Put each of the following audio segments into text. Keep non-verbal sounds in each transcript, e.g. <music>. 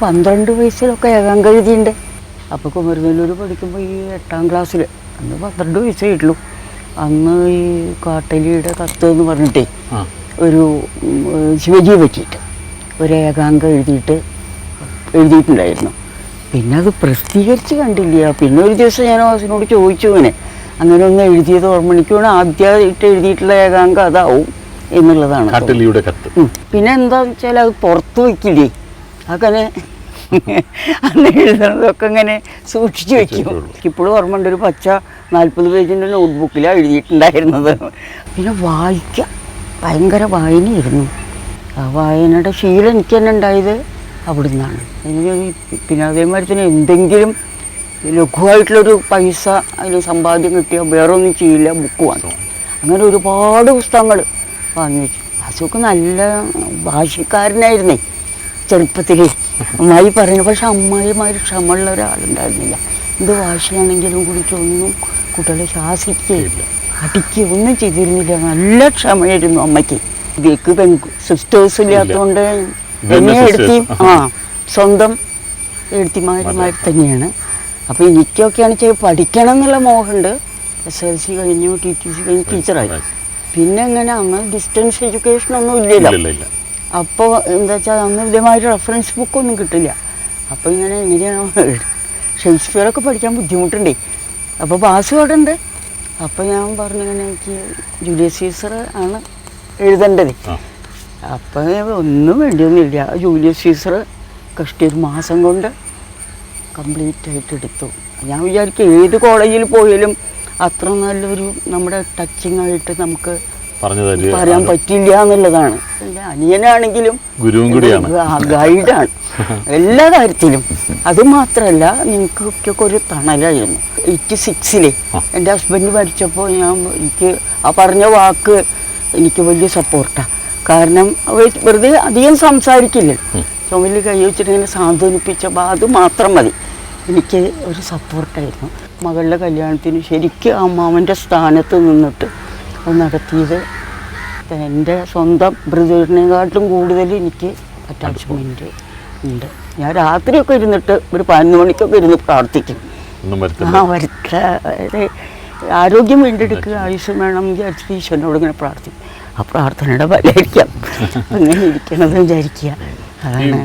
പന്ത്രണ്ട് വയസ്സിലൊക്കെ ഏകാം കഴുതിയുണ്ട് അപ്പോൾ കുമരനെല്ലൂർ പഠിക്കുമ്പോൾ ഈ എട്ടാം ക്ലാസ്സിൽ അന്ന് പന്ത്രണ്ട് വയസ്സേ ഉള്ളൂ. അന്ന് ഈ കാട്ടലിയുടെ കത്ത് എന്ന് പറഞ്ഞിട്ടേ ഒരു ശിവജിയെ പറ്റിയിട്ട് ഒരു ഏകാങ്ക എഴുതിയിട്ട് എഴുതിയിട്ടുണ്ടായിരുന്നു. പിന്നെ അത് പ്രസിദ്ധീകരിച്ച് കണ്ടില്ല. പിന്നെ ഒരു ദിവസം ഞാൻ ഹോസിനോട് ചോദിച്ചു ഇങ്ങനെ അങ്ങനെ ഒന്ന് എഴുതിയത് ഓർമ്മ എനിക്ക് വേണം ആദ്യമായിട്ട് എഴുതിയിട്ടുള്ള ഏകാങ്ക അതാവും എന്നുള്ളതാണ് കത്ത്. പിന്നെ എന്താണെന്ന് വെച്ചാൽ അത് പുറത്ത് വയ്ക്കില്ലേ? അങ്ങനെ അന്ന് <laughs> എഴുതുന്നതൊക്കെ ഇങ്ങനെ സൂക്ഷിച്ചു വെക്കും. ഇപ്പോഴും ഓർമ്മയുണ്ട് ഒരു പച്ച നാൽപ്പത് പേജിന്റെ നോട്ട്ബുക്കിലാണ് എഴുതിയിട്ടുണ്ടായിരുന്നത്. പിന്നെ വായിക്കാം. ഭയങ്കര വായനയായിരുന്നു. ആ വായനയുടെ ശീലം എനിക്ക് തന്നെ ഉണ്ടായത് അവിടെ നിന്നാണ് പിന്നെ അതേമാതിരി തന്നെ എന്തെങ്കിലും ലഘുവായിട്ടുള്ളൊരു പൈസ അതിന് സമ്പാദ്യം കിട്ടിയാൽ വേറെ ഒന്നും ചെയ്യില്ല ബുക്ക് വാങ്ങും. അങ്ങനെ ഒരുപാട് പുസ്തകങ്ങൾ വാങ്ങി വെച്ചു. അസുഖം നല്ല ഭാഷക്കാരനായിരുന്നേ. ചെറുപ്പത്തിൽ അമ്മായി പറയുന്നു. പക്ഷെ അമ്മായിമാര് ക്ഷമമുള്ള ഒരാളുണ്ടായിരുന്നില്ല. എന്ത് വാശിയാണെങ്കിലും കൂടിയിട്ടൊന്നും കുട്ടികളെ ശാസിക്കുകയില്ല അടിക്കുക ഒന്നും ചെയ്തിരുന്നില്ല. നല്ല ക്ഷമയായിരുന്നു അമ്മയ്ക്ക്. ഇതിക്ക് പെൺ സിസ്റ്റേഴ്സ് ഇല്ലാത്തതുകൊണ്ട് എന്നെ. എടുത്തി ആ സ്വന്തം എഴുത്തിമാരുമാർ തന്നെയാണ്. അപ്പോൾ എനിക്കൊക്കെയാണ് ചെയ്ത് പഠിക്കണം എന്നുള്ള മോഹമുണ്ട്. എസ് എൽ സി കഴിഞ്ഞു ടി ടി സി കഴിഞ്ഞു ടീച്ചറായി പിന്നെ അങ്ങനെ അങ്ങനെ ഡിസ്റ്റൻസ് എഡ്യൂക്കേഷൻ ഒന്നും ഇല്ലല്ലോ. ഇല്ല ഇല്ല. അപ്പോൾ എന്താ വെച്ചാൽ അന്ന് ഇതേമാതിരി റെഫറൻസ് ബുക്കൊന്നും കിട്ടില്ല. അപ്പോൾ ഇങ്ങനെ എങ്ങനെയാണ് ഷേക്സ്പിയറൊക്കെ പഠിക്കാൻ ബുദ്ധിമുട്ടുണ്ടേ. അപ്പോൾ ബാസ് ഉണ്ട്. അപ്പോൾ ഞാൻ പറഞ്ഞു ഇങ്ങനെ എനിക്ക് ജൂലിയസ് സീസർ ആണ് എഴുതേണ്ടത്. അപ്പം അപ്പോൾ ഒന്നും വേണ്ടിയൊന്നുമില്ല. ജൂലിയസ് സീസർ കഷ്ടി ഒരു മാസം കൊണ്ട് കംപ്ലീറ്റ് ആയിട്ട് എടുത്തു. ഞാൻ വിചാരിക്കും ഏത് കോളേജിൽ പോയാലും അത്ര നല്ലൊരു നമ്മുടെ ടച്ചിങ് ആയിട്ട് നമുക്ക് പറഞ്ഞു തരിക പറയാൻ പറ്റില്ല എന്നുള്ളതാണ്. അനിയനാണെങ്കിലും ഗുരുവും കൂടിയാണ്. ഗൈഡാണ്. എല്ലാ കാര്യത്തിലും. അത് മാത്രമല്ല നിങ്ങൾക്കൊക്കെ ഒരു തണലായിരുന്നു. എയ്റ്റി സിക്സിലെ എന്റെ ഹസ്ബൻഡ് മരിച്ചപ്പോൾ ഞാൻ എനിക്ക് ആ പറഞ്ഞ വാക്ക് എനിക്ക് വലിയ സപ്പോർട്ടാണ് കാരണം വെറുതെ അധികം സംസാരിക്കില്ല. ചുമലിൽ കൈ വെച്ചിട്ട് ഇങ്ങനെ സാന്ത്വനിപ്പിച്ചപ്പോൾ അത് മാത്രം മതി. എനിക്ക് ഒരു സപ്പോർട്ടായിരുന്നു മകളുടെ കല്യാണത്തിന് ശരിക്കും അമ്മാവന്റെ സ്ഥാനത്ത് നിന്നിട്ട് നടത്തിയത്. എന്റെ സ്വന്തം ബ്രദറിനെക്കാട്ടിലും കൂടുതൽ എനിക്ക് അറ്റാച്ച്മെന്റ് ഉണ്ട്. ഞാൻ രാത്രിയൊക്കെ ഇരുന്നിട്ട് ഒരു പതിനൊന്ന് മണിക്കൊക്കെ ഇരുന്ന് പ്രാർത്ഥിക്കും. ആ വരുത്ത ആരോഗ്യം വീണ്ടെടുക്കുക ആയുഷ്യം വേണം വിചാരിച്ചിട്ട് ഈശ്വരനോട് ഇങ്ങനെ പ്രാർത്ഥിക്കും. ആ പ്രാർത്ഥനയുടെ ഫലമായിരിക്കാം. അങ്ങനെ ഇരിക്കണത് വിചാരിക്കുക. അതാണ്.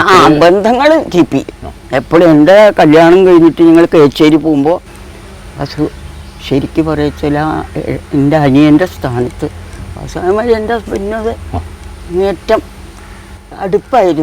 ആ ബന്ധങ്ങൾ കീപ്പ് എപ്പോഴും എന്റെ കല്യാണം കഴിഞ്ഞിട്ട് ഞങ്ങൾ കേച്ചേരി പോകുമ്പോൾ അസു ശരിക്കും പറയച്ചാൽ എന്റെ അനിയന്റെ സ്ഥാനത്ത്. അവസാനമായി എന്റെ ഹസ്ബൻഡിനത് നേറ്റം അങ്ങേറ്റം അടുപ്പായിരുന്നു.